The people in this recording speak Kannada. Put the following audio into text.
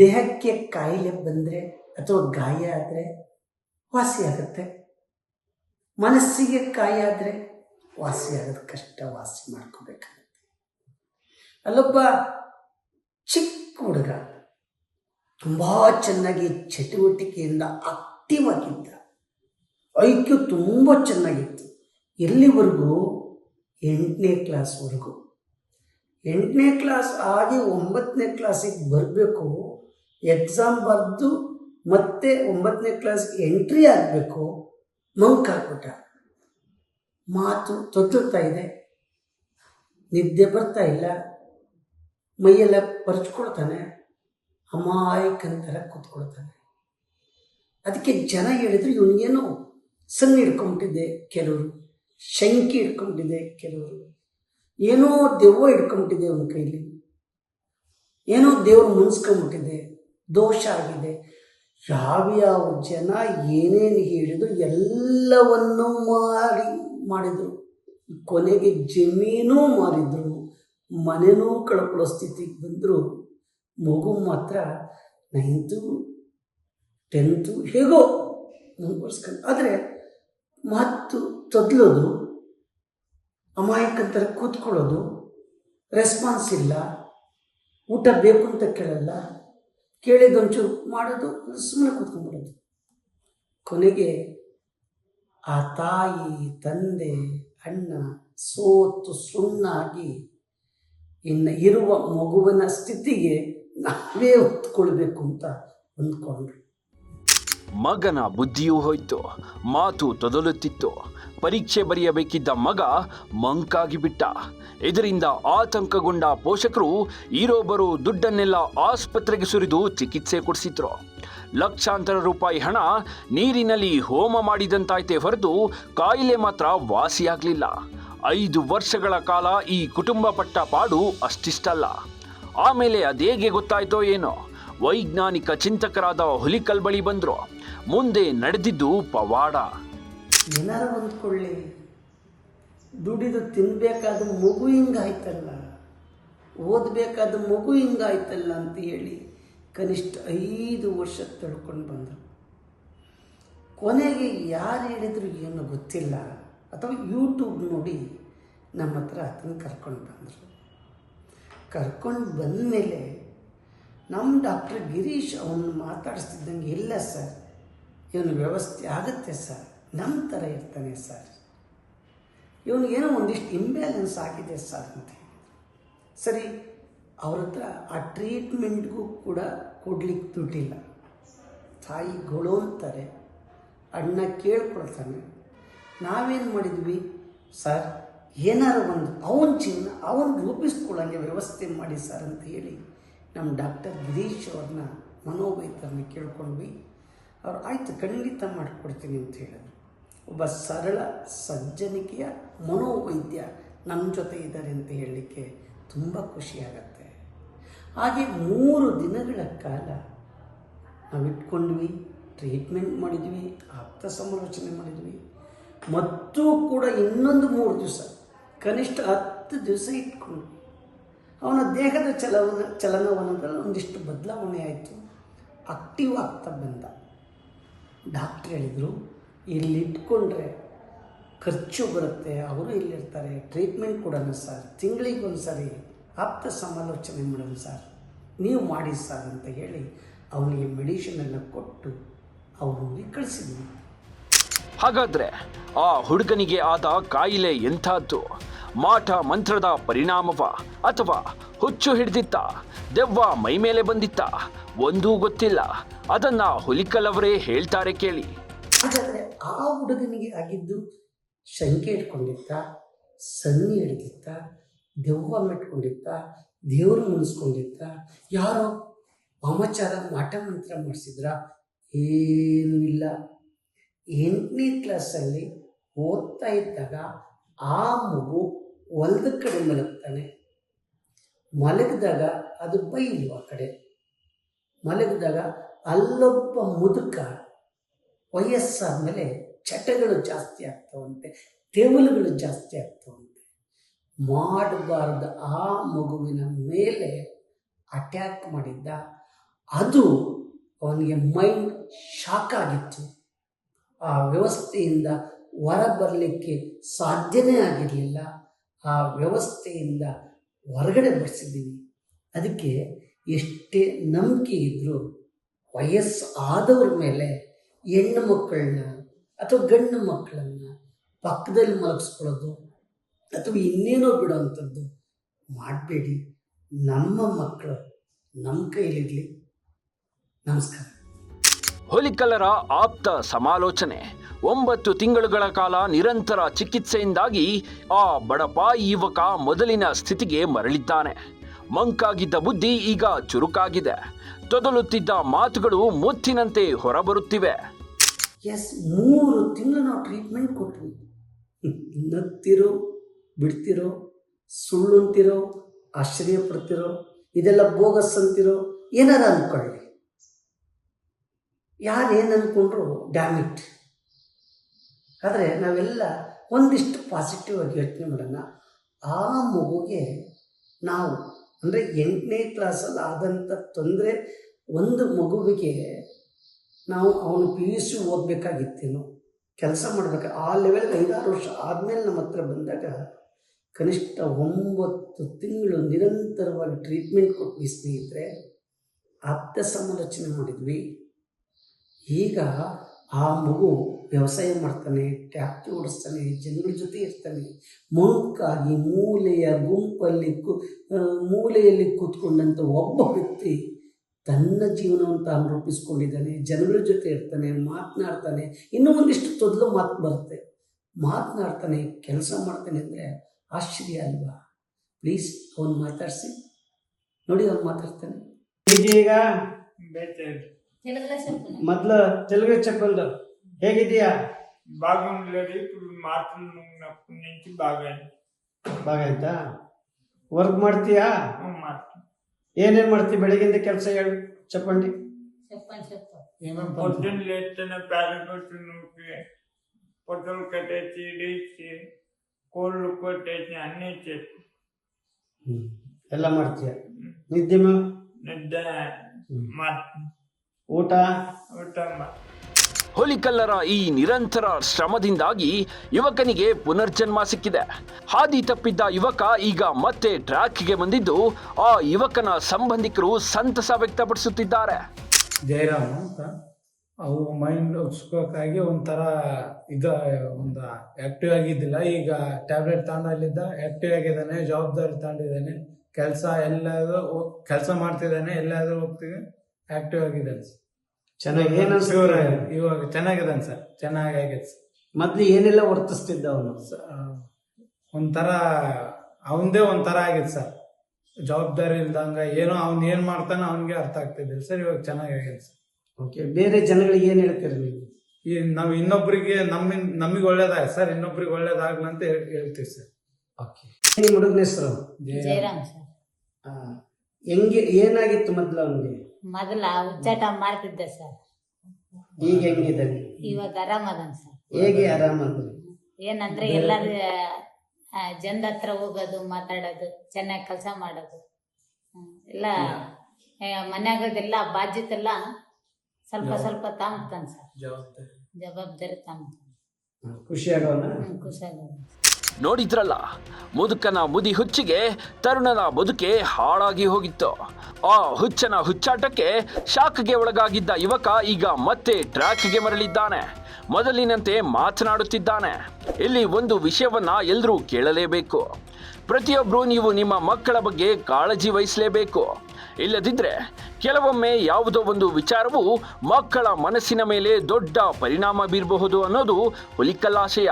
ದೇಹಕ್ಕೆ ಕಾಯಿಲೆ ಬಂದರೆ ಅಥವಾ ಗಾಯ ಆದರೆ ವಾಸಿ ಆಗುತ್ತೆ. ಮನಸ್ಸಿಗೆ ಕಾಯ ಆದರೆ ವಾಸಿ ಆಗೋದು ಕಷ್ಟ, ವಾಸಿ ಮಾಡ್ಕೋಬೇಕಾಗುತ್ತೆ. ಅಲ್ಲೊಬ್ಬ ಚಿಕ್ಕ ಹುಡುಗ ತುಂಬ ಚೆನ್ನಾಗಿ ಚಟುವಟಿಕೆಯಿಂದ ಆಕ್ಟಿವ್ ಆಗಿದ್ದ ಐಕ್ಯು ತುಂಬ ಚೆನ್ನಾಗಿತ್ತು. ಎಲ್ಲಿವರೆಗೂ? ಎಂಟನೇ ಕ್ಲಾಸ್ವರೆಗೂ. ಎಂಟನೇ ಕ್ಲಾಸ್ ಆಗಿ ಒಂಬತ್ತನೇ ಕ್ಲಾಸಿಗೆ ಬರಬೇಕು ಎಕ್ಸಾಮ್ ಬರೆದು ಮತ್ತೆ ಒಂಬತ್ತನೇ ಕ್ಲಾಸ್ ಎಂಟ್ರಿ ಆಗಬೇಕು ಮಂಕಾಗ್ಬಿಟ್ಟ ಮಾತು ತೊತ್ತುತ್ತಾ ಇದೆ. ನಿದ್ದೆ ಬರ್ತಾ ಇಲ್ಲ. ಮೈಯೆಲ್ಲ ಪರ್ಚ್ಕೊಳ್ತಾನೆ. ಅಮಾಯಕನ ಥರ ಕೂತ್ಕೊಳ್ತಾನೆ. ಅದಕ್ಕೆ ಜನ ಹೇಳಿದ್ರು ಇವನಿಗೇನೋ ಸಣ್ಣ ಹಿಡ್ಕೊಂಬಿಟ್ಟಿದೆ ಕೆಲವರು. ಶಂಕಿ ಹಿಡ್ಕೊಂಬಿಟ್ಟಿದೆ ಕೆಲವರು. ಏನೋ ದೆವ್ವ ಹಿಡ್ಕೊಂಬಿಟ್ಟಿದೆ ಅವನ ಕೈಲಿ. ಏನೋ ದೇವ್ರು ಮುನ್ಸ್ಕೊಂಬಿಟ್ಟಿದೆ ದೋಷ ಆಗಿದೆ. ಯಾವ್ಯಾವ ಜನ ಏನೇನು ಹೇಳಿದ್ರು ಎಲ್ಲವನ್ನೂ ಮಾರಿ ಮಾಡಿದರು. ಕೊನೆಗೆ ಜಮೀನೂ ಮಾರಿದ್ರು. ಮನೆನೂ ಕಳ್ಕೊಳ್ಳೋ ಸ್ಥಿತಿಗೆ ಬಂದರು. ಮಗು ಮಾತ್ರ ನೈನ್ತು, ಟೆಂತು, ಹೇಗೋ ಮುಂದುವರ್ಸ್ಕೊಂಡು ಆದರೆ ಮತ್ತು ತೊದಲೋದು, ಅಮಾಯಕಂತರ ಕೂತ್ಕೊಳ್ಳೋದು ರೆಸ್ಪಾನ್ಸ್ ಇಲ್ಲ. ಊಟ ಬೇಕು ಅಂತ ಕೇಳಲ್ಲ. ಕೇಳಿದೊಂಚೂರು ಮಾಡೋದು ಸುಮ್ಮನೆ ಕೂತ್ಕೊಂಡ್ಬಿಡೋದು. ಕೊನೆಗೆ ಆ ತಾಯಿ, ತಂದೆ, ಅಣ್ಣ ಸೋತು ಸುಣ್ಣಾಗಿ ಇನ್ನು ಇರುವ ಮಗುವಿನ ಸ್ಥಿತಿಗೆ ನಾವೇ ಹೊತ್ಕೊಳ್ಬೇಕು ಅಂತ ಅಂದ್ಕೊಂಡ್ರು ಮಗನ ಬುದ್ಧಿಯೂ ಹೋಯ್ತು, ಮಾತು ತೊದಲುತ್ತಿತ್ತು. ಪರೀಕ್ಷೆ ಬರೆಯಬೇಕಿದ್ದ ಮಗ ಮಂಕಾಗಿ ಬಿಟ್ಟ ಇದರಿಂದ ಆತಂಕಗೊಂಡ ಪೋಷಕರು ಇರೋಬ್ಬರು ದುಡ್ಡನ್ನೆಲ್ಲ ಆಸ್ಪತ್ರೆಗೆ ಸುರಿದು ಚಿಕಿತ್ಸೆ ಕೊಡಿಸಿದ್ರು. ಲಕ್ಷಾಂತರ ರೂಪಾಯಿ ಹಣ ನೀರಿನಲ್ಲಿ ಹೋಮ ಮಾಡಿದಂತಾಯ್ತೆ ಹೊರತು ಕಾಯಿಲೆ ಮಾತ್ರ ವಾಸಿಯಾಗಲಿಲ್ಲ. ಐದು ವರ್ಷಗಳ ಕಾಲ ಈ ಕುಟುಂಬ ಪಟ್ಟ ಪಾಡು ಅಷ್ಟಿಷ್ಟಲ್ಲ. ಆಮೇಲೆ ಅದೇಗೆ ಗೊತ್ತಾಯ್ತೋ ಏನೋ? ವೈಜ್ಞಾನಿಕ ಚಿಂತಕರಾದ ಹುಲಿಕಲ್ ಬಳಿ ಬಂದ್ರು. ಮುಂದೆ ನಡೆದಿದ್ದು ಪವಾಡ. ಏನಾರ ಹೊಂದ್ಕೊಳ್ಳಿ. ದುಡಿದು ತಿನ್ನಬೇಕಾದ ಮಗು ಹಿಂಗಾಯ್ತಲ್ಲ. ಓದಬೇಕಾದ ಮಗು ಹಿಂಗಾಯ್ತಲ್ಲ ಅಂತ ಹೇಳಿ ಕನಿಷ್ಠ ಐದು ವರ್ಷ ತಳ್ಕೊಂಡು ಬಂದರು. ಕೊನೆಗೆ ಯಾರು ಹೇಳಿದ್ರು ಏನು ಗೊತ್ತಿಲ್ಲ. ಅಥವಾ ಯೂಟ್ಯೂಬ್ ನೋಡಿ ನಮ್ಮ ಹತ್ರ ಅದನ್ನು ಕರ್ಕೊಂಡು ಬಂದರು. ಕರ್ಕೊಂಡು ಬಂದಮೇಲೆ ನಮ್ಮ ಡಾಕ್ಟರ್ ಗಿರೀಶ್ ಅವನು ಮಾತಾಡಿಸ್ತಿದ್ದಂಗೆ ಇಲ್ಲ ಸರ್. ಇವನು ವ್ಯವಸ್ಥೆ ಆಗುತ್ತೆ ಸರ್. ನಮ್ಮ ಥರ ಇರ್ತಾನೆ ಸರ್. ಇವನಿಗೇನೋ ಒಂದಿಷ್ಟು ಇಂಬ್ಯಾಲೆನ್ಸ್ ಆಗಿದೆ ಸರ್ ಅಂತ ಸರಿ, ಅವ್ರ ಹತ್ರ ಆ ಟ್ರೀಟ್ಮೆಂಟ್ಗೂ ಕೂಡ ಕೊಡ್ಲಿಕ್ಕೆ ದುಡ್ಡಿಲ್ಲ. ತಾಯಿ ಗೊಳು ಅಂತಾರೆ, ಅಣ್ಣ ಕೇಳ್ಕೊಳ್ತಾನೆ. ನಾವೇನು ಮಾಡಿದ್ವಿ? ಸರ್, ಏನಾರು ಒಂದು, ಅವನ ಚಿನ್ನ, ಅವನು ರೂಪಿಸ್ಕೊಳ್ಳಂಗೆ ವ್ಯವಸ್ಥೆ ಮಾಡಿ ಸರ್ ಅಂತ ಹೇಳಿ. ನಮ್ಮ ಡಾಕ್ಟರ್ ಗಿರೀಶ್ ಅವ್ರನ್ನ ಮನೋವೈದ್ಯರನ್ನ ಕೇಳ್ಕೊಂಡ್ವಿ. ಅವ್ರು, ಆಯಿತು, ಖಂಡಿತ ಮಾಡಿಕೊಡ್ತೀನಿ ಅಂತ ಹೇಳಿದ್ರು. ಒಬ್ಬ ಸರಳ, ಸಜ್ಜನಿಕೆಯ ಮನೋವೈದ್ಯ ನಮ್ಮ ಜೊತೆ ಇದ್ದಾರೆ ಅಂತ ಹೇಳಲಿಕ್ಕೆ ತುಂಬ ಖುಷಿಯಾಗತ್ತೆ ಹಾಗೆ ಮೂರು ದಿನಗಳ ಕಾಲ ನಾವು ಇಟ್ಕೊಂಡ್ವಿ, ಟ್ರೀಟ್ಮೆಂಟ್ ಮಾಡಿದ್ವಿ, ಆಪ್ತ ಸಮಾಲೋಚನೆ ಮಾಡಿದ್ವಿ. ಮತ್ತು ಕೂಡ ಇನ್ನೊಂದು ಮೂರು ದಿವಸ, ಕನಿಷ್ಠ ಹತ್ತು ದಿವಸ ಇಟ್ಕೊಂಡ್ವಿ. ಅವನ ದೇಹದ ಚಲವನ ಚಲನವಲನದಲ್ಲಿ ಒಂದಿಷ್ಟು ಬದಲಾವಣೆ ಆಯಿತು. ಆಕ್ಟಿವ್ ಆಗ್ತಾ ಬಂದ. ಡಾಕ್ಟ್ರ್ ಹೇಳಿದರು ಇಟ್ಕೊಂಡ್ರೆ ಖರ್ಚು ಬರುತ್ತೆ, ಅವರು ಇಲ್ಲಿರ್ತಾರೆ ಟ್ರೀಟ್ಮೆಂಟ್ ಕೊಡೋಣ ಸರ್ ತಿಂಗಳಿಗೆ ಒಂದು ಸಾರಿ ಆಪ್ತ ಸಮಾಲೋಚನೆ ಮಾಡೋಣ ಸರ್ ನೀವು ಮಾಡಿ ಸರ್ ಅಂತ ಹೇಳಿ ಅವನಿಗೆ ಮೆಡಿಷನನ್ನು ಕೊಟ್ಟು ಅವನಿಗೆ ಕಳಿಸಿದ್ವಿ. ಹಾಗಾದರೆ ಆ ಹುಡುಗನಿಗೆ ಆದ ಕಾಯಿಲೆ ಎಂಥದ್ದು? ಮಾಟ ಮಂತ್ರದ ಪರಿಣಾಮವ ಅಥವಾ ಹುಚ್ಚು ಹಿಡಿದಿತ್ತ, ದೆವ್ವ ಮೈ ಮೇಲೆ ಬಂದಿತ್ತ, ಒಂದೂ ಗೊತ್ತಿಲ್ಲ. ಅದನ್ನ ಹುಲಿಕಲ್ ಹೇಳ್ತಾರೆ ಕೇಳಿ. ಹಾಗಾದರೆ ಆ ಹುಡುಗನಿಗೆ ಆಗಿದ್ದು ಶಂಕೆ ಇಟ್ಕೊಂಡಿತ್ತ, ಸನ್ನಿ ಹಿಡಿದಿತ್ತ, ದೆವ್ವ ಮೆಟ್ಕೊಂಡಿತ್ತ, ದೇವರು ಮುನಿಸ್ಕೊಂಡಿತ್ತ, ಯಾರೋ ವಾಮಚಾರ ಮಾಟ ಮಂತ್ರ ಮಾಡಿಸಿದ್ರ, ಏನೂ ಇಲ್ಲ. ಎಂಟನೇ ಕ್ಲಾಸಲ್ಲಿ ಓದ್ತಾ ಇದ್ದಾಗ ಆ ಮಗು ಹೊಲದ ಕಡೆ ಮಲಗ್ತಾನೆ. ಮಲಗಿದಾಗ ಅದು ಬೈಲು ಆ ಕಡೆ. ಮಲಗಿದಾಗ ಅಲ್ಲೊಬ್ಬ ಮುದುಕ ವಯಸ್ಸಾದ ಮೇಲೆ ಚಟಗಳು ಜಾಸ್ತಿ ಆಗ್ತಾವಂತೆ, ತೆವಲುಗಳು ಜಾಸ್ತಿ ಆಗ್ತಾವಂತೆ. ಮಾಡಬಾರ್ದ ಆ ಮಗುವಿನ ಮೇಲೆ ಅಟ್ಯಾಕ್ ಮಾಡಿದ್ದ. ಅದು ಅವನಿಗೆ ಮೈಂಡ್ ಶಾಕ್ ಆಗಿತ್ತು. ಆ ವ್ಯವಸ್ಥೆಯಿಂದ ಹೊರ ಬರಲಿಕ್ಕೆ ಸಾಧ್ಯನೇ ಆಗಿರಲಿಲ್ಲ. ಆ ವ್ಯವಸ್ಥೆಯಿಂದ ಹೊರಗಡೆ ಬರೆಸಿದ್ದೀವಿ. ಅದಕ್ಕೆ ಎಷ್ಟೇ ನಂಬಿಕೆ ಇದ್ದರೂ ವಯಸ್ಸು ಆದವ್ರ ಮೇಲೆ ಹೆಣ್ಣು ಮಕ್ಕಳನ್ನ ಅಥವಾ ಗಂಡು ಮಕ್ಕಳನ್ನ ಪಕ್ಕದಲ್ಲಿ ಮಲಗಿಸ್ಕೊಳ್ಳೋದು ಅಥವಾ ಇನ್ನೇನೋ ಬಿಡೋವಂಥದ್ದು ಮಾಡಬೇಡಿ. ನಮ್ಮ ಮಕ್ಕಳು ನಮ್ಮ ಕೈಲಿರಲಿ. ನಮಸ್ಕಾರ. ಹೋಲಿಕಲರ ಆಪ್ತ ಸಮಾಲೋಚನೆ. ಒಂಬತ್ತು ತಿಂಗಳುಗಳ ಕಾಲ ನಿರಂತರ ಚಿಕಿತ್ಸೆಯಿಂದಾಗಿ ಆ ಬಡಪಾಯಿ ಯುವಕ ಮೊದಲಿನ ಸ್ಥಿತಿಗೆ ಮರಳಿದ್ದಾನೆ. ಮಂಕಾಗಿದ್ದ ಬುದ್ಧಿ ಈಗ ಚುರುಕಾಗಿದೆ. ತೊದಲುತ್ತಿದ್ದ ಮಾತುಗಳು ಮುತ್ತಿನಂತೆ ಹೊರಬರುತ್ತಿವೆ. ಎಸ್, ಮೂರು ತಿಂಗಳು ನಾವು ಟ್ರೀಟ್ಮೆಂಟ್ ಕೊಟ್ವಿ. ನಗ್ತಿರೋ, ಬಿಡ್ತಿರೋ, ಸುಳ್ಳು ಅಂತಿರೋ, ಆಶ್ಚರ್ಯ ಪಡ್ತಿರೋ, ಇದೆಲ್ಲ ಬೋಗಸ್ ಅಂತಿರೋ ಏನಾರ ಅಂದ್ಕೊಳ್ಳಿ ಯಾರು ಏನು ಅಂದ್ಕೊಂಡ್ರು ಡ್ಯಾಮಿಟ್ ಆದರೆ ನಾವೆಲ್ಲ ಒಂದಿಷ್ಟು ಪಾಸಿಟಿವ್ ಆಗಿ ಯೋಚನೆ ಮಾಡೋಣ. ಆ ಮಗುಗೆ ನಾವು, ಅಂದರೆ ಎಂಟನೇ ಕ್ಲಾಸಲ್ಲಿ ಆದಂಥ ತೊಂದರೆ ಒಂದು ಮಗುವಿಗೆ ನಾವು ಅವನು ಪಿ ಯು ಸಿ ಓದಬೇಕಾಗಿತ್ತೇನೋ, ಕೆಲಸ ಮಾಡಬೇಕು. ಆ ಲೆವೆಲ್ಗೆ ಐದಾರು ವರ್ಷ ಆದಮೇಲೆ ನಮ್ಮ ಹತ್ರ ಬಂದಾಗ ಕನಿಷ್ಠ ಒಂಬತ್ತು ತಿಂಗಳು ನಿರಂತರವಾಗಿ ಟ್ರೀಟ್ಮೆಂಟ್ ಕೊಟ್ಟು ಸ್ನೇಹಿತರೆ. ಆಪ್ತ ಸಮಾಲೋಚನೆ ಮಾಡಿದ್ವಿ. ಈಗ ಆ ಮಗು ವ್ಯವಸಾಯ ಮಾಡ್ತಾನೆ ಟ್ಯಾಕ್ಟ್ರಿ ಓಡಿಸ್ತಾನೆ ಜನರ ಜೊತೆ ಇರ್ತಾನೆ. ಮೌಕಾಗಿ ಮೂಲೆಯ ಗುಂಪಲ್ಲಿ ಕು ಮೂಲೆಯಲ್ಲಿ ಕೂತ್ಕೊಂಡಂಥ ಒಬ್ಬ ವ್ಯಕ್ತಿ ತನ್ನ ಜೀವನವನ್ನು ತಾನು ರೂಪಿಸ್ಕೊಂಡಿದ್ದಾನೆ ಜನಗಳ ಜೊತೆ ಇರ್ತಾನೆ ಮಾತನಾಡ್ತಾನೆ. ಇನ್ನೂ ಒಂದಿಷ್ಟು ತೊದಲು ಮಾತು ಬರುತ್ತೆ. ಮಾತನಾಡ್ತಾನೆ ಕೆಲಸ ಮಾಡ್ತಾನೆ ಅಂದರೆ ಆಶ್ಚರ್ಯ ಅಲ್ವಾ? ಪ್ಲೀಸ್ ಅವನು ಮಾತಾಡಿಸಿ. ನೋಡಿ ಅವ್ನು ಮಾತಾಡ್ತಾನೆ. ಈಗ? ಮೊದಲ ತೆಲುಗು ಚಪ್ಪಲ್ದು. ಹೇಗಿದೀಯಾ బాగుండలేదు ఇప్పుడు మాట్లాడినప్పటి నుంచి బాగా ಬಾಗಾಯ್ತಾ ವರ್ಕ್ ಮಾಡ್ತೀಯಾ మాట్లాడు ಏನೇನ್ ಮಾಡ್ತಿ ಬೆಳಗಿಂದ ಕೆಲಸ ಹೇಳು చెప్పండి చెప్పండి చెప్పు పొద్దున్న లేస్తేనే పేదకొట్టు నూకి పొట్టలు కట్టేసి ఇడిచి కోళ్ళు కొట్టేసి అన్నీ చేసి ಎಲ್ಲ ಮಾಡ್ತೀಯ ನಿದ್ದೆ ಮ- నిద్ర మా ಊಟ ఉంటామా ಹುಲಿಕಲ್ಲರ ಈ ನಿರಂತರ ಶ್ರಮದಿಂದಾಗಿ ಯುವಕನಿಗೆ ಪುನರ್ಜನ್ಮ ಸಿಕ್ಕಿದೆ. ಹಾದಿ ತಪ್ಪಿದ್ದ ಯುವಕ ಈಗ ಮತ್ತೆ ಟ್ರ್ಯಾಕ್ಗೆ ಬಂದಿದ್ದು, ಆ ಯುವಕನ ಸಂಬಂಧಿಕರು ಸಂತಸ ವ್ಯಕ್ತಪಡಿಸುತ್ತಿದ್ದಾರೆ. ಜಯರಾಮ್ ಅಂತ. ಅವು ಮೈಂಡ್ ಉತ್ಸುಕಕ್ಕಾಗಿ ಒಂಥರ ಇದ, ಒಂದು ಆಕ್ಟಿವ್ ಆಗಿದ್ದಿಲ್ಲ. ಈಗ ಟ್ಯಾಬ್ಲೆಟ್ ತಗೊಂಡಲ್ಲಿದ್ದ ಆಕ್ಟಿವ್ ಆಗಿದ್ದಾನೆ, ಜವಾಬ್ದಾರಿ ತಗೊಂಡಿದ್ದಾನೆ. ಕೆಲಸ ಎಲ್ಲಾದ್ರೂ, ಕೆಲಸ ಮಾಡ್ತಿದ್ದಾನೆ, ಎಲ್ಲಾದ್ರೂ ಹೋಗ್ತಿದೆ ಆಕ್ಟಿವ್ ಆಗಿದ್ದಾನೆ ಚೆನ್ನಾಗಿ ಏನು ಇವಾಗ ಚೆನ್ನಾಗಿದೆ ಸರ್ ಚೆನ್ನಾಗಿ ಆಗೈತೆ ಮೊದ್ಲು ಏನೆಲ್ಲ ವರ್ತಿಸ್ತಿದ್ದ ಅವನು? ಒಂಥರ ಅವನದೇ ಒಂಥರ ಆಗಿತ್ತು ಸರ್. ಜವಾಬ್ದಾರಿ ಇಲ್ದಂಗ ಏನೋ ಅವ್ನು ಏನು ಮಾಡ್ತಾನೆ ಅವನಿಗೆ ಅರ್ಥ ಆಗ್ತಿದ್ದಿಲ್ಲ ಸರ್ ಇವಾಗ ಚೆನ್ನಾಗಿ ಆಗೈತೆ ಸರ್. ಓಕೆ ಬೇರೆ ಜನಗಳಿಗೆ ಏನು ಹೇಳ್ತೀರಿ ನೀವು? ಈ ನಾವು ಇನ್ನೊಬ್ಬರಿಗೆ ನಮ್ಮ ನಮಗೆ ಒಳ್ಳೇದಾಗ ಸರ್ ಇನ್ನೊಬ್ರಿಗೆ ಒಳ್ಳೇದಾಗ್ಲಂತ ಹೇಳ್ತೀವಿ ಸರ್. ಓಕೆ ನಿಮ್ಮ ಹುಡುಗನ ಹೆಸರು? ಜಯರಾಮ್. ಸರ್. ಹಾಂ ಹೆಂಗೆ ಏನಾಗಿತ್ತು ಮೊದಲು ಅವನಿಗೆ? ಮೊದಲ ಉಚ್ಚಾಟ ಮಾಡ್ತಿದ್ದೆ ಸರ್. ಈಗ ಹೆಂಗಿದ್ದಾನೆ ಇವಾಗ ಆರಾಮದನ್ ಸರ್. ಹೇಗೆ ಆರಾಮಂದ್ರೆ ಏನಂದ್ರೆ ಎಲ್ಲಾರ ಜನದ ಹತ್ರ ಹೋಗೋದು ಮಾತಾಡೋದು ಚೆನ್ನಾಗಿ ಕೆಲಸ ಮಾಡೋದು. ಹ್ಮ್, ಎಲ್ಲ ಆ, ಮನ್ಯಾಗದೆಲ್ಲ ಬಾಧ್ಯತೆ ಎಲ್ಲ ಸ್ವಲ್ಪ ಸ್ವಲ್ಪ ತಾಂಬ್ತಾನೆ ಸರ್. ಜವಾಬ್ದಾರಿ. ಜವಾಬ್ದಾರಿ ತಾಂಬ್ತಾನೆ. ಖುಷಿ ಆಗೋಣ ಹ್ಮ್ ಖುಷಿಯಾಗೋದು ನೋಡಿದ್ರಲ್ಲ, ಮುದುಕನ ಮುದಿ ಹುಚ್ಚಿಗೆ ತರುಣನ ಬದುಕೆ ಹಾಳಾಗಿ ಹೋಗಿತ್ತು. ಆ ಹುಚ್ಚನ ಹುಚ್ಚಾಟಕ್ಕೆ ಶಾಕ್ಗೆ ಒಳಗಾಗಿದ್ದ ಯುವಕ ಈಗ ಮತ್ತೆ ಟ್ರ್ಯಾಕ್ಗೆ ಮರಳಿದ್ದಾನೆ. ಮೊದಲಿನಂತೆ ಮಾತನಾಡುತ್ತಿದ್ದಾನೆ. ಇಲ್ಲಿ ಒಂದು ವಿಷಯವನ್ನ ಎಲ್ಲರೂ ಕೇಳಲೇಬೇಕು. ಪ್ರತಿಯೊಬ್ಬರೂ ನೀವು ನಿಮ್ಮ ಮಕ್ಕಳ ಬಗ್ಗೆ ಕಾಳಜಿ ವಹಿಸಲೇಬೇಕು. ಇಲ್ಲದಿದ್ದರೆ ಕೆಲವೊಮ್ಮೆ ಯಾವುದೋ ಒಂದು ವಿಚಾರವು ಮಕ್ಕಳ ಮನಸ್ಸಿನ ಮೇಲೆ ದೊಡ್ಡ ಪರಿಣಾಮ ಬೀರಬಹುದು ಅನ್ನೋದು ಹುಲಿಕಲ್ಲಾಶಯ.